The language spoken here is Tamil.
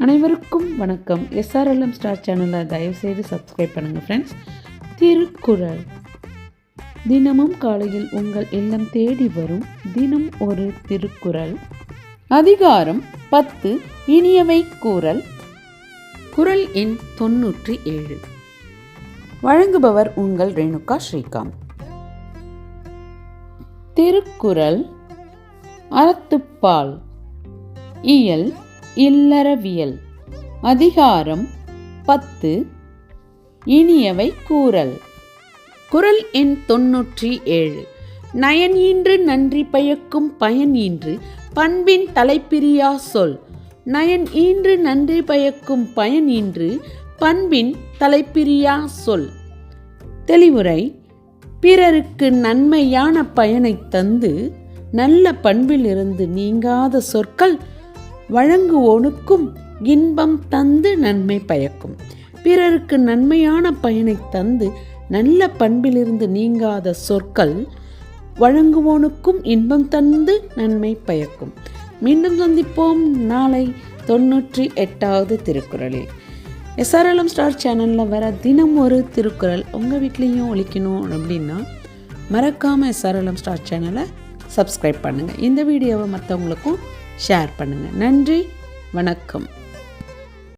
அனைவருக்கும் வணக்கம். எஸ்ஆர்எல்எம் ஸ்டார் சேனலை தயவுசெய்து சப்ஸ்கிரைப் பண்ணுங்கள் ஃப்ரெண்ட்ஸ் திருக்குறள். தினமும் காலையில் உங்கள் இல்லம் தேடி வரும். தினம் ஒரு திருக்குறள். அதிகாரம் பத்து. இனியவை கூறல். குறள் எண் தொன்னூற்றி ஏழு. வழங்குபவர் உங்கள் ரேணுகா ஸ்ரீகாந்த். திருக்குறள். அறத்துப்பால். இயல். இல்லறவியல். அதிகாரம் பத்து. இனியவை கூறல். குறள் எண் தொன்னூற்றி ஏழு நயன் ஈன்று நன்றி பயக்கும் பயன் ஈன்று பண்பின் தலைப்பிரியா சொல். நயன் ஈன்று நன்றி பயக்கும் பயன் ஈன்று பண்பின் தலைப்பிரியா சொல். தெளிவுரை பிறருக்கு நன்மையான பயனை தந்து நல்ல பண்பிலிருந்து நீங்காத சொற்கள் வழங்குவோனுக்கும் இன்பம் தந்து நன்மை பயக்கும். பிறருக்கு நன்மையான பயனை தந்து நல்ல பண்பிலிருந்து நீங்காத சொற்கள் வழங்குவோனுக்கும் இன்பம் தந்து நன்மை பயக்கும். மீண்டும் சந்திப்போம் நாளை தொண்ணூற்றி எட்டாவது திருக்குறளில். எஸ்ஆர்எல்எம் ஸ்டார் சேனலில் வர தினம் ஒரு திருக்குறள் உங்கள் வீட்லேயும் ஒழிக்கணும் அப்படின்னா மறக்காமல் எஸ்ஆர்எல்எம் ஸ்டார் சேனலை சப்ஸ்கிரைப் பண்ணுங்கள் இந்த வீடியோவை மற்றவங்களுக்கும் ஷேர் பண்ணுங்கள் நன்றி. வணக்கம்.